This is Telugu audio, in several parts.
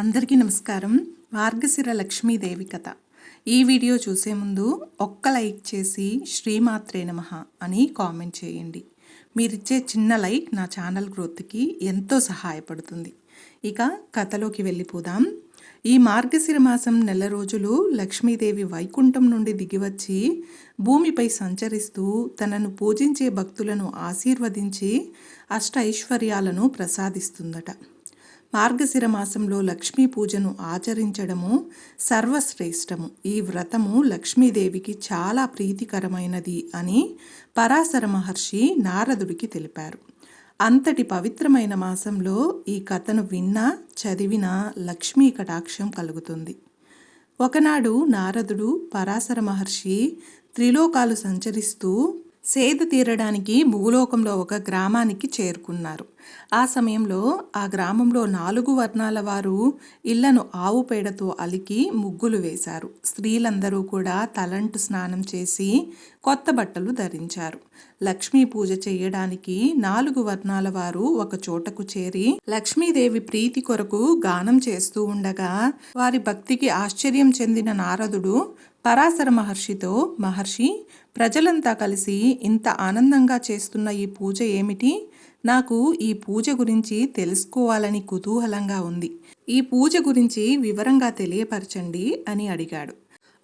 అందరికీ నమస్కారం. మార్గశిర లక్ష్మీదేవి కథ. ఈ వీడియో చూసే ముందు ఒక్క లైక్ చేసి శ్రీమాత్రే నమ అని కామెంట్ చేయండి. మీరిచ్చే చిన్న లైక్ నా ఛానల్ గ్రోత్కి ఎంతో సహాయపడుతుంది. ఇక కథలోకి వెళ్ళిపోదాం. ఈ మార్గశిర మాసం నెల రోజులు లక్ష్మీదేవి వైకుంఠం నుండి దిగివచ్చి భూమిపై సంచరిస్తూ తనను పూజించే భక్తులను ఆశీర్వదించి అష్ట ఐశ్వర్యాలను ప్రసాదిస్తుందట. మార్గశిర మాసంలో లక్ష్మీ పూజను ఆచరించడము సర్వశ్రేష్టము. ఈ వ్రతము లక్ష్మీదేవికి చాలా ప్రీతికరమైనది అని పరాశర మహర్షి నారదుడికి తెలిపారు. అంతటి పవిత్రమైన మాసంలో ఈ కథను విన్నా చదివినా లక్ష్మీ కటాక్షం కలుగుతుంది. ఒకనాడు నారదుడు పరాశర మహర్షి త్రిలోకాలు సంచరిస్తూ సేదు తీరడానికి భూలోకంలో ఒక గ్రామానికి చేరుకున్నారు. ఆ సమయంలో ఆ గ్రామంలో నాలుగు వర్ణాల వారు ఇళ్ళను ఆవు పేడతో అలికి ముగ్గులు వేశారు. స్త్రీలందరూ కూడా తలంటు స్నానం చేసి కొత్త బట్టలు ధరించారు. లక్ష్మీ పూజ చేయడానికి నాలుగు వర్ణాల వారు ఒక చోటకు చేరి లక్ష్మీదేవి ప్రీతి కొరకు గానం చేస్తూ ఉండగా వారి భక్తికి ఆశ్చర్యం చెందిన నారదుడు పరాశర మహర్షితో మహర్షి ప్రజలంతా కలిసి ఇంత ఆనందంగా చేస్తున్న ఈ పూజ ఏమిటి? నాకు ఈ పూజ గురించి తెలుసుకోవాలని కుతూహలంగా ఉంది. ఈ పూజ గురించి వివరంగా తెలియపరచండి అని అడిగాడు.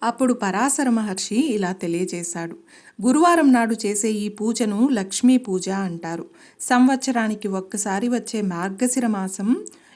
అప్పుడు పరాశర మహర్షి ఇలా తెలియజేశాడు. గురువారం నాడు చేసే ఈ పూజను లక్ష్మీ పూజ అంటారు. సంవత్సరానికి ఒక్కసారి వచ్చే మార్గశిర మాసం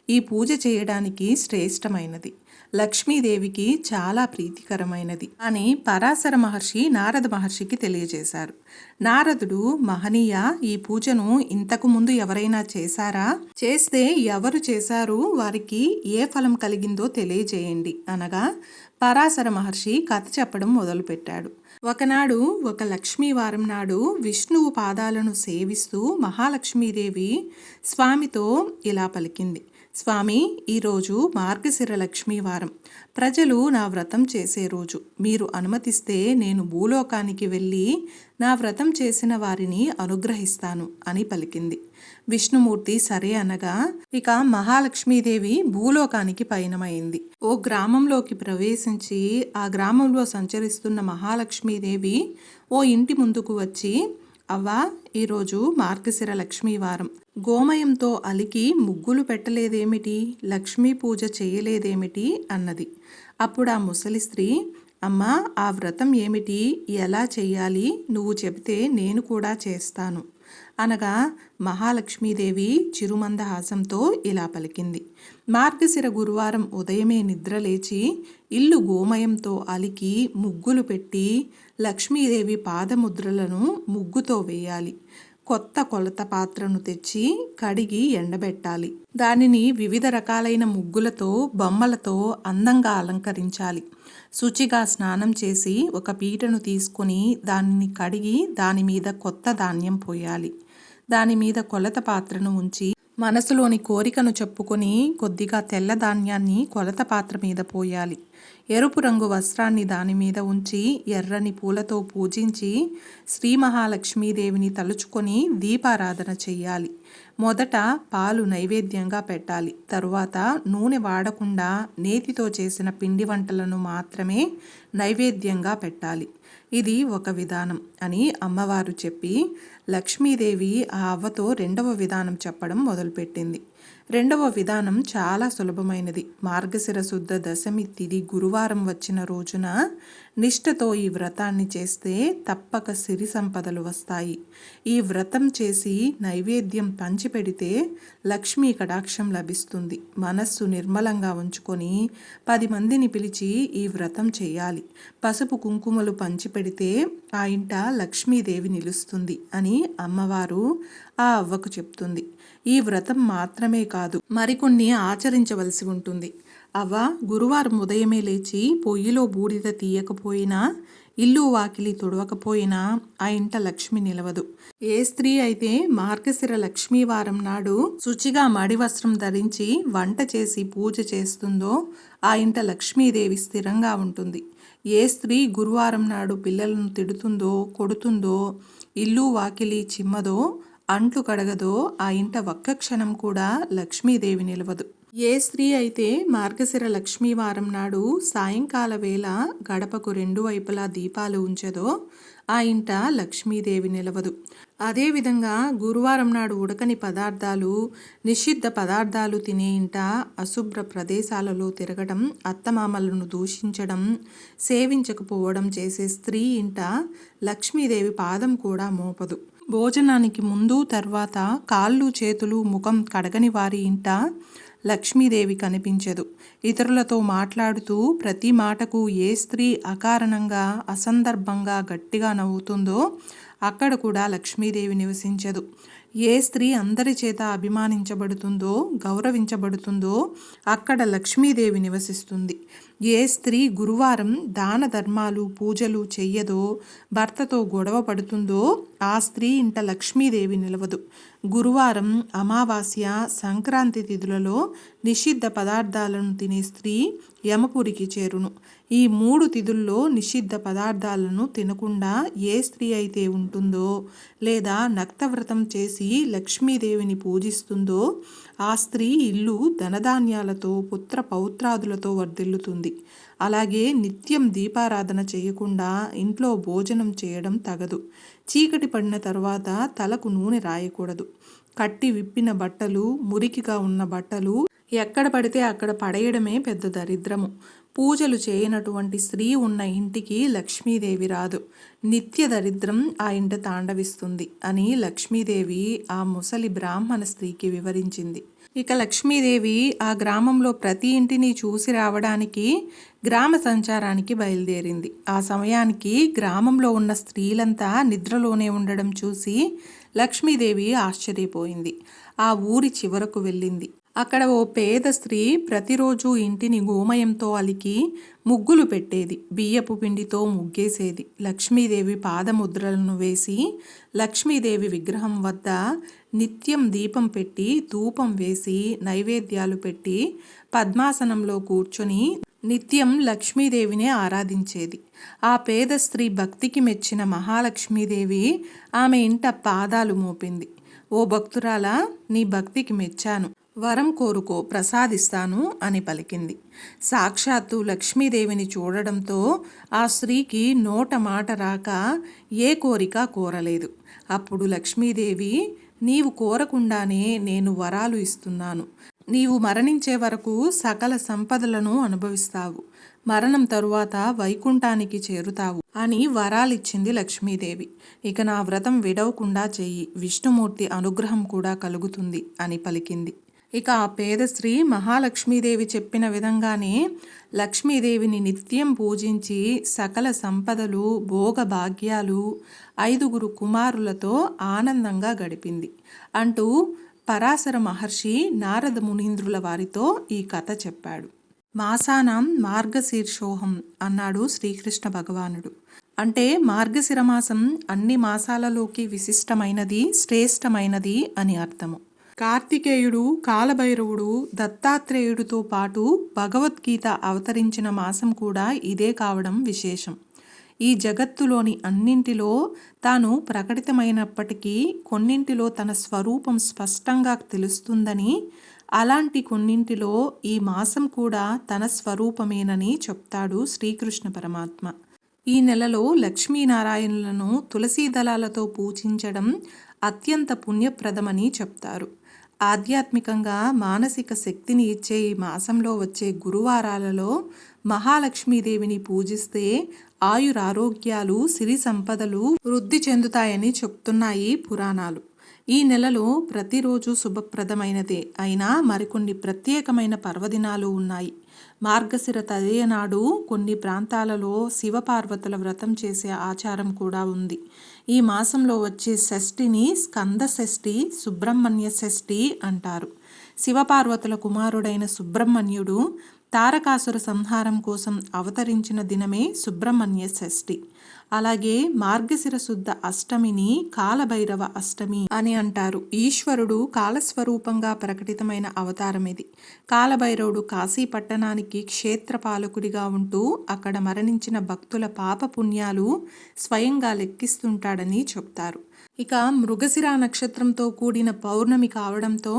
ఈ పూజ చేయడానికి శ్రేష్టమైనది. లక్ష్మీదేవికి చాలా ప్రీతికరమైనది అని పరాశర మహర్షి నారద మహర్షికి తెలియజేశారు. నారదుడు మహనీయ ఈ పూజను ఇంతకు ముందు ఎవరైనా చేశారా? చేస్తే ఎవరు చేశారు? వారికి ఏ ఫలం కలిగిందో తెలియజేయండి అనగా పరాశర మహర్షి కథ చెప్పడం మొదలుపెట్టాడు. ఒకనాడు ఒక లక్ష్మీవారం నాడు విష్ణువు పాదాలను సేవిస్తూ మహాలక్ష్మీదేవి స్వామితో ఇలా పలికింది. స్వామి ఈరోజు మార్గశిర లక్ష్మీవారం ప్రజలు నా వ్రతం చేసే రోజు. మీరు అనుమతిస్తే నేను భూలోకానికి వెళ్ళి నా వ్రతం చేసిన వారిని అనుగ్రహిస్తాను అని పలికింది. విష్ణుమూర్తి సరే అనగా ఇక మహాలక్ష్మీదేవి భూలోకానికి పయనమైంది. ఓ గ్రామంలోకి ప్రవేశించి ఆ గ్రామంలో సంచరిస్తున్న మహాలక్ష్మీదేవి ఓ ఇంటి ముందుకు వచ్చి అవ్వా? ఈరోజు మార్గశిర లక్ష్మీవారం గోమయంతో అలికి ముగ్గులు పెట్టలేదేమిటి? లక్ష్మీ పూజ చేయలేదేమిటి? అన్నది. అప్పుడు ఆ ముసలి స్త్రీ అమ్మా ఆ వ్రతం ఏమిటి? ఎలా చెయ్యాలి? నువ్వు చెబితే నేను కూడా చేస్తాను. అనగా మహాలక్ష్మీదేవి చిరుమందహాసంతో ఇలా పలికింది. మార్గశిర గురువారం ఉదయమే నిద్రలేచి ఇల్లు గోమయంతో అలికి ముగ్గులు పెట్టి లక్ష్మీదేవి పాదముద్రలను ముగ్గుతో వేయాలి. కొత్త కొలత పాత్రను తెచ్చి కడిగి ఎండబెట్టాలి. దానిని వివిధ రకాలైన ముగ్గులతో బొమ్మలతో అందంగా అలంకరించాలి. శుచిగా స్నానం చేసి ఒక పీటను తీసుకుని దానిని కడిగి దాని మీద కొత్త ధాన్యం పోయాలి. దాని మీద కొలత పాత్రను ఉంచి మనసులోని కోరికను చెప్పుకొని కొద్దిగా తెల్ల ధాన్యాన్ని కొలత పాత్ర మీద పోయాలి. ఎరుపు రంగు వస్త్రాన్ని దాని మీద ఉంచి ఎర్రని పూలతో పూజించి శ్రీ మహాలక్ష్మీదేవిని తలుచుకొని దీపారాధన చెయ్యాలి. మొదట పాలు నైవేద్యంగా పెట్టాలి. తరువాత నూనె వాడకుండా నేతితో చేసిన పిండి వంటలను మాత్రమే నైవేద్యంగా పెట్టాలి. ఇది ఒక విధానం అని అమ్మవారు చెప్పి లక్ష్మీదేవి ఆ అవ్వతో రెండవ విధానం చెప్పడం మొదలుపెట్టింది. రెండవ విధానం చాలా సులభమైనది. మార్గశిర శుద్ధ దశమి తిది గురువారం వచ్చిన రోజున నిష్ఠతో ఈ వ్రతాన్ని చేస్తే తప్పక సిరి సంపదలు వస్తాయి. ఈ వ్రతం చేసి నైవేద్యం పంచిపెడితే లక్ష్మీ కటాక్షం లభిస్తుంది. మనస్సు నిర్మలంగా ఉంచుకొని పది మందిని పిలిచి ఈ వ్రతం చేయాలి. పసుపు కుంకుమలు పంచిపెడితే ఆ ఇంట లక్ష్మీదేవి నిలుస్తుంది అని అమ్మవారు ఆ అవ్వకు చెప్తుంది. ఈ వ్రతం మాత్రమే కాదు మరికొన్ని ఆచరించవలసి ఉంటుంది. అవ్వ గురువారం ఉదయమే లేచి పొయ్యిలో బూడిద తీయకపోయినా ఇల్లు వాకిలి తుడవకపోయినా ఆ ఇంట లక్ష్మి నిలవదు. ఏ స్త్రీ అయితే మార్గశిర లక్ష్మీవారం నాడు శుచిగా మడి వస్త్రం ధరించి వంట చేసి పూజ చేస్తుందో ఆ ఇంట లక్ష్మీదేవి స్థిరంగా ఉంటుంది. ఏ స్త్రీ గురువారం నాడు పిల్లలను తిడుతుందో కొడుతుందో ఇల్లు వాకిలి చిమ్మదో అంట్లు కడగదో ఆ ఇంట ఒక్క క్షణం కూడా లక్ష్మీదేవి నిలవదు. ఏ స్త్రీ అయితే మార్గశిర లక్ష్మీ వారం నాడు సాయంకాల వేళ గడపకు రెండు వైపులా దీపాలు ఉంచదో ఆ ఇంట లక్ష్మీదేవి నిలవదు. అదేవిధంగా గురువారం నాడు ఉడకని పదార్థాలు నిషిద్ధ పదార్థాలు తినే ఇంట అశుభ్ర ప్రదేశాలలో తిరగడం అత్తమామలను దూషించడం సేవించకపోవడం చేసే స్త్రీ ఇంట లక్ష్మీదేవి పాదం కూడా మోపదు. భోజనానికి ముందు తర్వాత కాళ్ళు చేతులు ముఖం కడగని వారి ఇంట లక్ష్మీదేవి కనిపించదు. ఇతరులతో మాట్లాడుతూ ప్రతి మాటకు ఏ స్త్రీ అకారణంగా అసందర్భంగా గట్టిగా నవ్వుతుందో అక్కడ కూడా లక్ష్మీదేవి నివసించదు. ఏ స్త్రీ అందరి చేత అభిమానించబడుతుందో గౌరవించబడుతుందో అక్కడ లక్ష్మీదేవి నివసిస్తుంది. ఏ స్త్రీ గురువారం దాన ధర్మాలు పూజలు చెయ్యదో భర్తతో గొడవ పడుతుందో ఆ స్త్రీ ఇంట లక్ష్మీదేవి నిలవదు. గురువారం అమావాస్య సంక్రాంతి తిథులలో నిషిద్ధ పదార్థాలను తినే స్త్రీ యమపురికి చేరును. ఈ మూడు తిథుల్లో నిషిద్ధ పదార్థాలను తినకుండా ఏ స్త్రీ అయితే ఉంటుందో లేదా నక్తవ్రతం చేసి లక్ష్మీదేవిని పూజిస్తుందో ఆ స్త్రీ ఇల్లు ధనధాన్యాలతో పుత్ర పౌత్రాదులతో వర్ధిల్లుతుంది. అలాగే నిత్యం దీపారాధన చేయకుండా ఇంట్లో భోజనం చేయడం తగదు. చీకటి పడిన తర్వాత తలకు నూనె రాయకూడదు. కట్టి విప్పిన బట్టలు మురికిగా ఉన్న బట్టలు ఎక్కడ పడితే అక్కడ పడేయడమే పెద్ద దరిద్రము. పూజలు చేయనటువంటి స్త్రీ ఉన్న ఇంటికి లక్ష్మీదేవి రాదు. నిత్య దరిద్రం ఆ ఇంట తాండవిస్తుంది అని లక్ష్మీదేవి ఆ ముసలి బ్రాహ్మణ స్త్రీకి వివరించింది. ఇక లక్ష్మీదేవి ఆ గ్రామంలో ప్రతి ఇంటిని చూసి రావడానికి గ్రామ సంచారానికి బయలుదేరింది. ఆ సమయానికి గ్రామంలో ఉన్న స్త్రీలంతా నిద్రలోనే ఉండడం చూసి లక్ష్మీదేవి ఆశ్చర్యపోయింది. ఆ ఊరి చివరకు వెళ్ళింది. అక్కడ ఓ పేద స్త్రీ ప్రతిరోజు ఇంటిని గోమయంతో అలికి ముగ్గులు పెట్టేది. బియ్యపు పిండితో ముగ్గేసేది. లక్ష్మీదేవి పాదముద్రలను వేసి లక్ష్మీదేవి విగ్రహం వద్ద నిత్యం దీపం పెట్టి ధూపం వేసి నైవేద్యాలు పెట్టి పద్మాసనంలో కూర్చొని నిత్యం లక్ష్మీదేవిని ఆరాధించేది. ఆ పేద స్త్రీ భక్తికి మెచ్చిన మహాలక్ష్మీదేవి ఆమె ఇంట పాదాలు మోపింది. ఓ భక్తురాల నీ భక్తికి మెచ్చాను. వరం కోరుకో ప్రసాదిస్తాను అని పలికింది. సాక్షాత్తు లక్ష్మీదేవిని చూడడంతో ఆ స్త్రీకి నోట మాట రాక ఏ కోరిక కోరలేదు. అప్పుడు లక్ష్మీదేవి నీవు కోరకుండానే నేను వరాలు ఇస్తున్నాను. నీవు మరణించే వరకు సకల సంపదలను అనుభవిస్తావు. మరణం తరువాత వైకుంఠానికి చేరుతావు అని వరాలిచ్చింది లక్ష్మీదేవి. ఇక నా వ్రతం విడవకుండా చెయ్యి. విష్ణుమూర్తి అనుగ్రహం కూడా కలుగుతుంది అని పలికింది. ఇక ఆ పేద స్త్రీ మహాలక్ష్మీదేవి చెప్పిన విధంగానే లక్ష్మీదేవిని నిత్యం పూజించి సకల సంపదలు భోగ భాగ్యాలు ఐదుగురు కుమారులతో ఆనందంగా గడిపింది అంటూ పరాశర మహర్షి నారద మునీంద్రుల వారితో ఈ కథ చెప్పాడు. మాసానం మార్గశీర్షోహం అన్నాడు శ్రీకృష్ణ భగవానుడు. అంటే మార్గశిర మాసం అన్ని మాసాలలోకి విశిష్టమైనది శ్రేష్టమైనది అని అర్థము. కార్తికేయుడు కాలభైరవుడు దత్తాత్రేయుడితో పాటు భగవద్గీత అవతరించిన మాసం కూడా ఇదే కావడం విశేషం. ఈ జగత్తులోని అన్నింటిలో తాను ప్రకటితమైనప్పటికీ కొన్నింటిలో తన స్వరూపం స్పష్టంగా తెలుస్తుందని అలాంటి కొన్నింటిలో ఈ మాసం కూడా తన స్వరూపమేనని చెప్తాడు శ్రీకృష్ణ పరమాత్మ. ఈ నెలలో లక్ష్మీనారాయణులను తులసీ దళాలతో పూజించడం అత్యంత పుణ్యప్రదమని చెప్తారు. ఆధ్యాత్మికంగా మానసిక శక్తిని ఇచ్చే ఈ మాసంలో వచ్చే గురువారాలలో మహాలక్ష్మీదేవిని పూజిస్తే ఆయురారోగ్యాలు సిరి సంపదలు వృద్ధి చెందుతాయని చెప్తున్నాయి పురాణాలు. ఈ నెలలో ప్రతిరోజు శుభప్రదమైనదే. అయినా మరికొన్ని ప్రత్యేకమైన పర్వదినాలు ఉన్నాయి. మార్గశిర తదయనాడు కొన్ని ప్రాంతాలలో శివపార్వతుల వ్రతం చేసే ఆచారం కూడా ఉంది. ఈ మాసంలో వచ్చే షష్ఠిని స్కంద షష్ఠి సుబ్రహ్మణ్య షష్ఠి అంటారు. శివపార్వతుల కుమారుడైన సుబ్రహ్మణ్యుడు తారకాసుర సంహారం కోసం అవతరించిన దినమే సుబ్రహ్మణ్య షష్ఠి. అలాగే మార్గశిర శుద్ధ అష్టమిని కాలభైరవ అష్టమి అని అంటారు. ఈశ్వరుడు కాలస్వరూపంగా ప్రకటితమైన అవతారం ఇది. కాలభైరవుడు కాశీ పట్టణానికి క్షేత్ర పాలకుడిగా ఉంటూ అక్కడ మరణించిన భక్తుల పాప పుణ్యాలు స్వయంగా లెక్కిస్తుంటాడని చెప్తారు. ఇక మృగశిర నక్షత్రంతో కూడిన పౌర్ణమి కావడంతో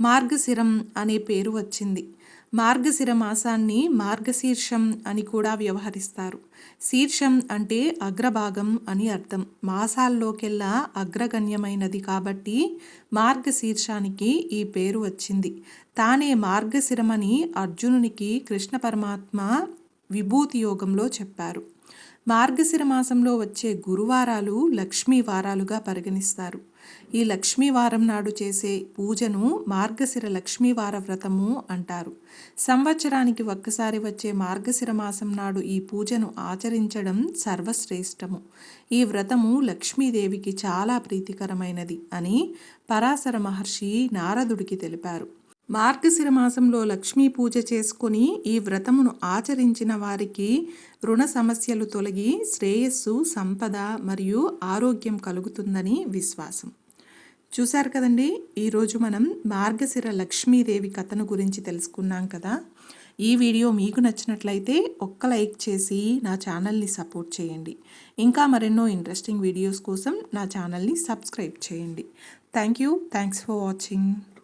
మార్గశిరం అనే పేరు వచ్చింది. మార్గశిర మాసాన్ని మార్గశీర్షం అని కూడా వ్యవహరిస్తారు. శీర్షం అంటే అగ్రభాగం అని అర్థం. మాసాల్లోకెల్లా అగ్రగణ్యమైనది కాబట్టి మార్గశీర్షానికి ఈ పేరు వచ్చింది. తానే మార్గశిరమని అర్జునునికి కృష్ణ పరమాత్మ విభూతి యోగంలో చెప్పారు. మార్గశిర మాసంలో వచ్చే గురువారాలు లక్ష్మీ వారాలుగా పరిగణిస్తారు. ఈ లక్ష్మీవారం నాడు చేసే పూజను మార్గశిర లక్ష్మీవార వ్రతము అంటారు. సంవత్సరానికి ఒక్కసారి వచ్చే మార్గశిర మాసం నాడు ఈ పూజను ఆచరించడం సర్వశ్రేష్టము. ఈ వ్రతము లక్ష్మీదేవికి చాలా ప్రీతికరమైనది అని పరాశర మహర్షి నారదుడికి తెలిపారు. మార్గశిర మాసంలో లక్ష్మీ పూజ చేసుకొని ఈ వ్రతమును ఆచరించిన వారికి రుణ సమస్యలు తొలగి శ్రేయస్సు సంపద మరియు ఆరోగ్యం కలుగుతుందని విశ్వాసం. చూశారు కదండి? ఈరోజు మనం మార్గశిర లక్ష్మీదేవి కథను గురించి తెలుసుకున్నాం కదా. ఈ వీడియో మీకు నచ్చినట్లయితే ఒక్క లైక్ చేసి నా ఛానల్ని సపోర్ట్ చేయండి. ఇంకా మరెన్నో ఇంట్రెస్టింగ్ వీడియోస్ కోసం నా ఛానల్ని సబ్స్క్రైబ్ చేయండి. Thank you. Thanks for watching.